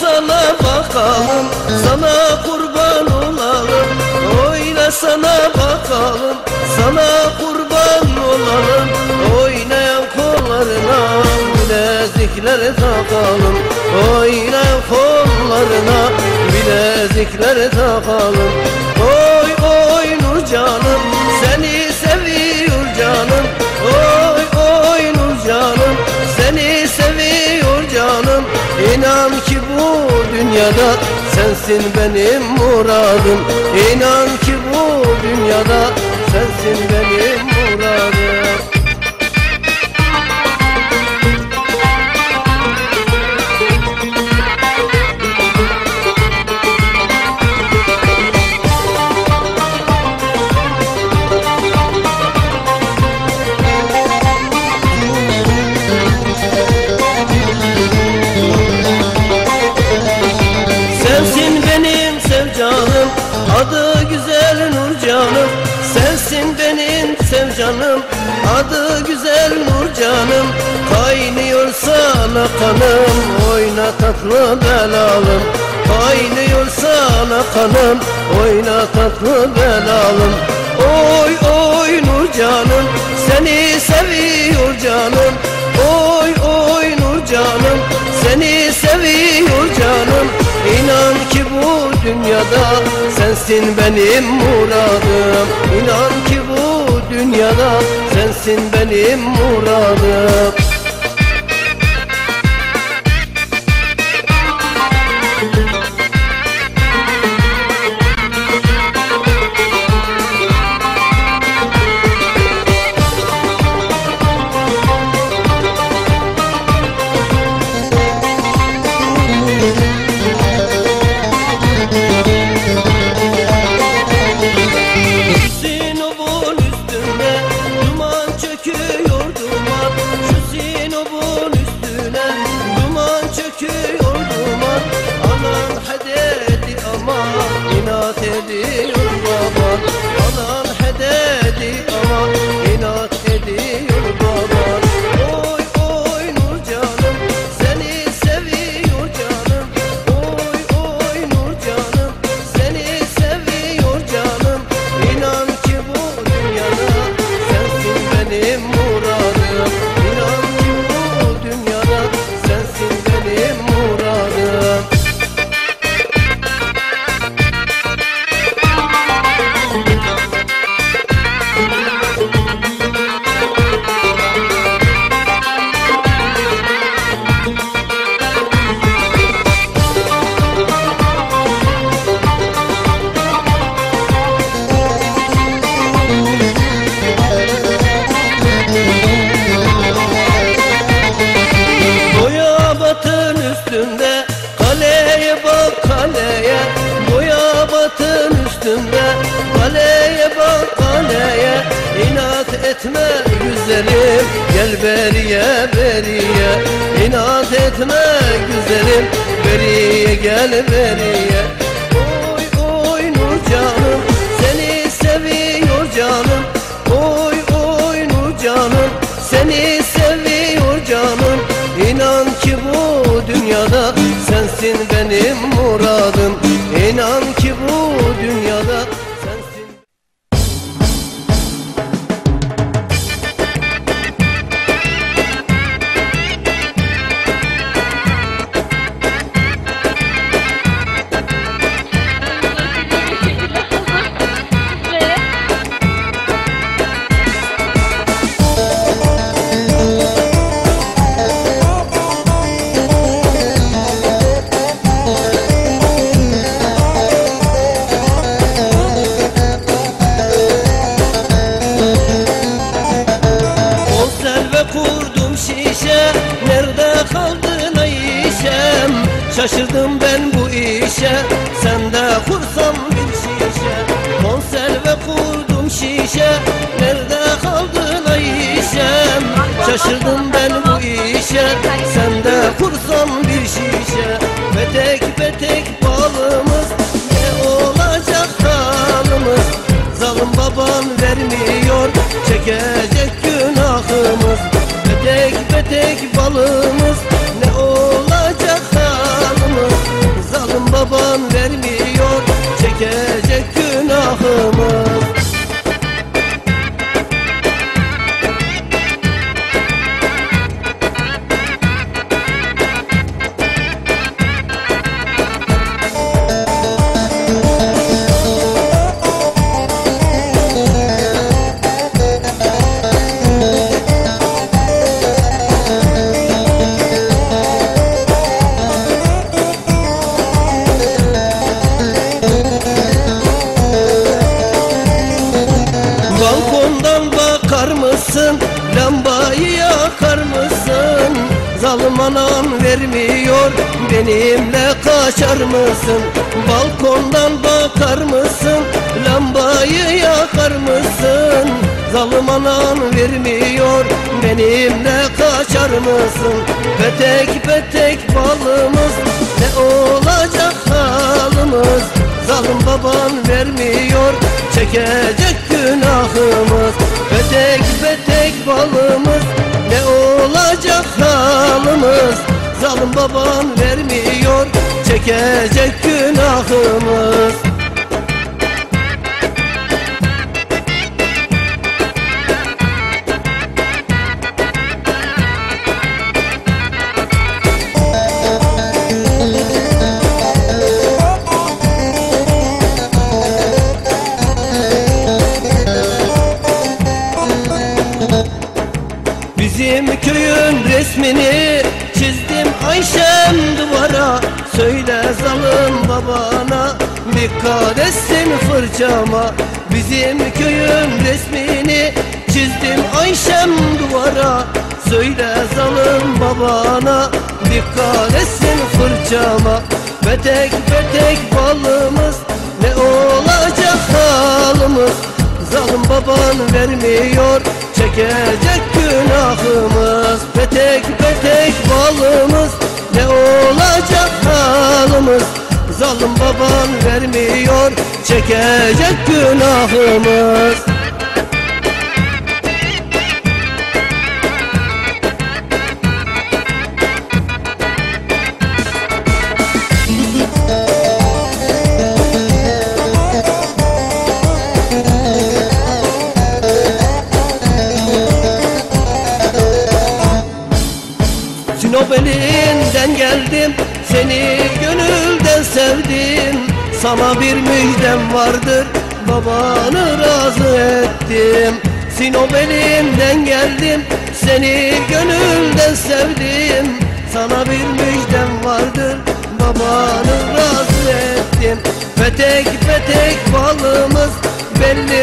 sana bakalım Sana kurban olalım. Oyna sana bakalım Sana kurban olalım. Oynayan kollarına bilezikler takalım. Oynayan kollarına bilezikler takalım. Oy oy Nurcan. Dünyada sensin benim muradım. İnan ki bu dünyada sensin benim muradım sevcanım Adı güzel Nurcanım Kaynıyor sana kanım Oyna tatlı belalım Kaynıyor sana kanım Oyna tatlı belalım Oy oy Nurcanım Seni seviyor canım. Oy oy Nurcanım Seni seviyor canım. İnan ki bu dünyada sensin benim muradım. İnan ki bu dünyada sensin benim muradım beriye beriye. İnat etme güzelim beriye gel beriye. Oy oy Nur canım seni seviyor canım. Oy oy Nur canım seni seviyor canım. İnan ki bu dünyada sensin benim muradım Şaşırdım ben bu işe. Sen de kursan bir şişe. Konserve kurdum şişe. Nerede kaldın Ayşem Şaşırdım ben bu işe. Sen de kursan bir şişe. Betek betek balımız. Ne olacak halımız Zalim baban vermiyor. Çekecek günahımız. Betek betek balımız. Ne olacak halımız Zalim baban vermiyor. Çekecek günahımız Anan vermiyor benimle kaçar mısın? Balkondan bakar mısın? Lambayı yakar mısın? Zalim anan vermiyor benimle kaçar mısın? Petek petek balımız ne olacak halımız? Zalim baban vermiyor çekecek günahımız. Petek petek balımız halımız Zalim baban vermiyor. Çekecek günahımız Bizim köyün resmini çizdim Ayşem duvara. Söyle zalim babana dikkat etsin fırçama. Bizim köyün resmini çizdim Ayşem duvara. Söyle zalim babana dikkat etsin fırçama. Petek petek balımız ne olacak halımız Zalim baban vermiyor. Çekecek günahımız. Petek petek balımız ne olacak halımız? Zalim baban vermiyor. Çekecek günahımız elinden geldim Seni gönülden sevdim. Sana bir müjdem vardır Babanı razı ettim. Sinop elinden geldim Seni gönülden sevdim. Sana bir müjdem vardır Babanı razı ettim. Petek petek balımız belli